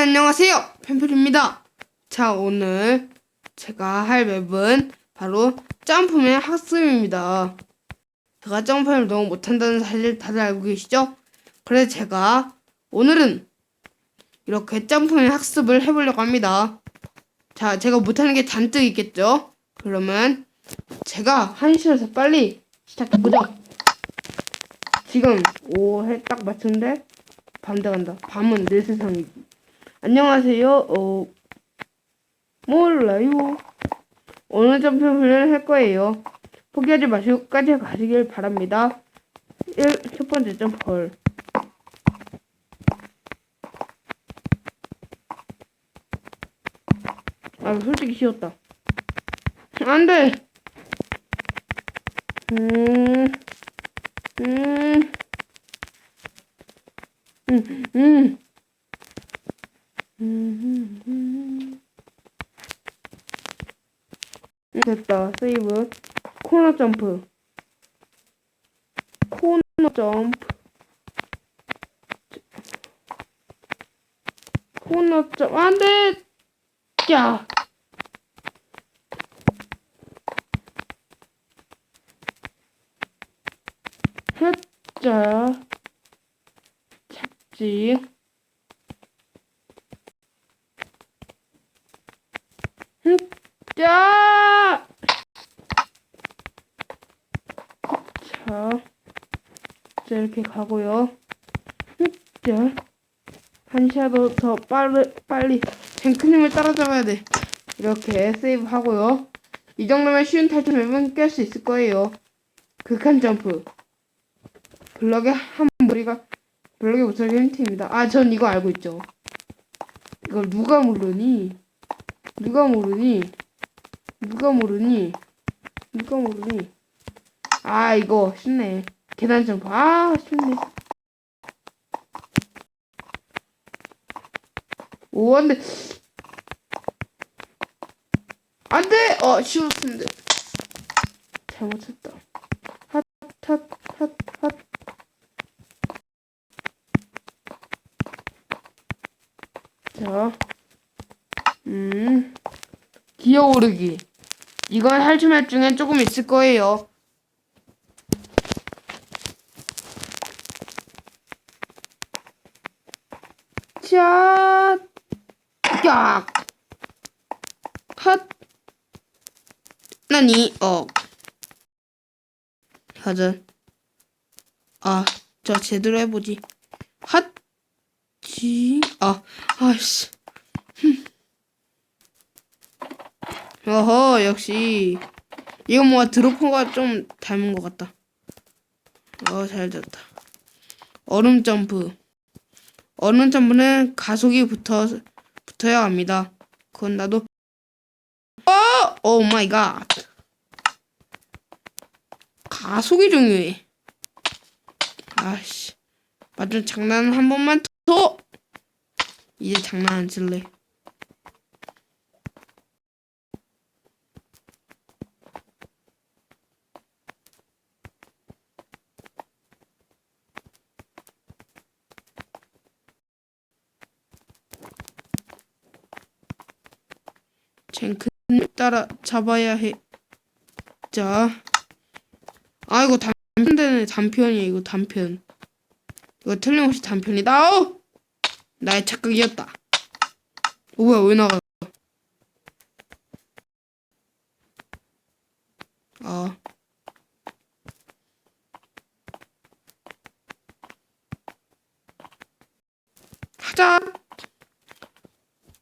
안녕하세요. 펜플입니다. 자, 오늘 제가 할 맵은 바로 점프맨 학습입니다. 제가 점프를 너무 못한다는 사실 다들 알고 계시죠? 그래서 제가 오늘은 이렇게 점프맨 학습을 해보려고 합니다. 자, 제가 못하는 게 잔뜩 있겠죠? 그러면 제가 한시에서 빨리 시작해보죠. 지금 5회 딱 맞췄는데 밤대 간다. 밤은 내 세상이지. 안녕하세요. 어 몰라요. 오늘 점프 훈련을 할 거예요. 포기하지 마시고 끝까지 가시길 바랍니다. 1. 첫 번째 점프 헐. 아, 솔직히 쉬웠다. 안 돼! 음, 음, 음, 음. 음. 됐다. 세이브. 코너 점프. 코너 점프. 코너 점프. 안 돼! 야! 자, 착지. 흠, 자! 자, 자, 이렇게 가고요. 흠, 자, 한 샤도 더 빠르, 빨리 탱크님을 따라잡아야 돼. 이렇게 세이브 하고요. 이 정도면 쉬운 탈출 맵은 깰 수 있을 거예요. 극한 점프. 블럭에 한 머리가 블럭에 못살게 힌트입니다. 아, 전 이거 알고 있죠. 이걸 누가 모르니? 누가 모르니? 누가 모르니? 누가 모르니? 아, 이거 쉽네. 계단 점프. 아, 쉽네. 오, 안 돼. 안 돼! 어, 쉬웠는데. 잘못 쳤다. 핫, 핫, 핫, 핫. 자, 음, 기어오르기. 이건 할줄말 중에 조금 있을 거예요. 자, 야, 핫, 나니, 어, 하전. 아, 저 제대로 해보지. 핫, 지, 아, 아씨. 어허, 역시. 이거 뭔가 드로퍼가 좀 닮은 것 같다. 어, 잘 됐다. 얼음 점프. 얼음 점프는 가속이 붙어, 붙어야 합니다. 그건 나도. 어! 오 마이 갓. 가속이 중요해. 아씨. 맞아, 장난 한 번만 더! 이제 장난 안 칠래. 쟁크 따라 잡아야 해. 자. 아, 이거 단편되네. 단편이야, 이거 단편. 이거 틀림없이 단편이다. 어! 나의 착각이었다. 어, 뭐야, 왜 나가? 아. 하자.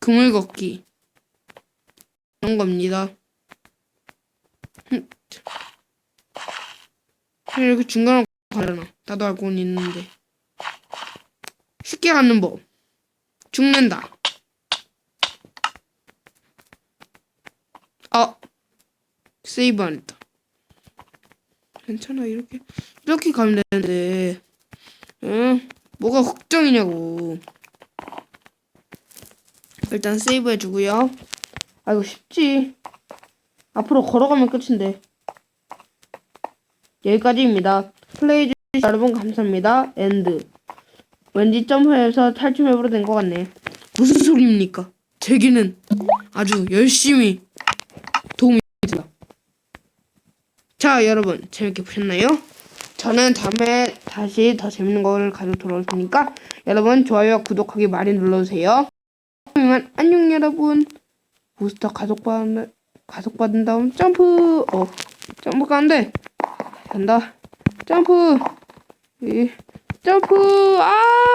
그물 걷기. 이런 겁니다. 흠. 이렇게 중간으로 가잖아. 나도 알고는 있는데. 쉽게 가는 법. 죽는다. 아, 세이브 안 했다. 괜찮아, 이렇게. 이렇게 가면 되는데. 응? 뭐가 걱정이냐고. 일단 세이브 해주고요. 아, 이거 쉽지. 앞으로 걸어가면 끝인데. 여기까지입니다. 플레이해주신 여러분 감사합니다. 엔드. 왠지 점프해서 탈출 맵으로 된 것 같네. 무슨 소리입니까? 제게는 아주 열심히 도움이 됩니다. 자, 여러분 재밌게 보셨나요? 저는 다음에 다시 더 재밌는 거를 가지고 돌아올 테니까 여러분 좋아요와 구독하기 많이 눌러주세요. 그러면 안녕 여러분. 부스터 가속 받은 가속 받은 다음 점프. 어 점프 가는데 간다. 점프. 이 점프. 아.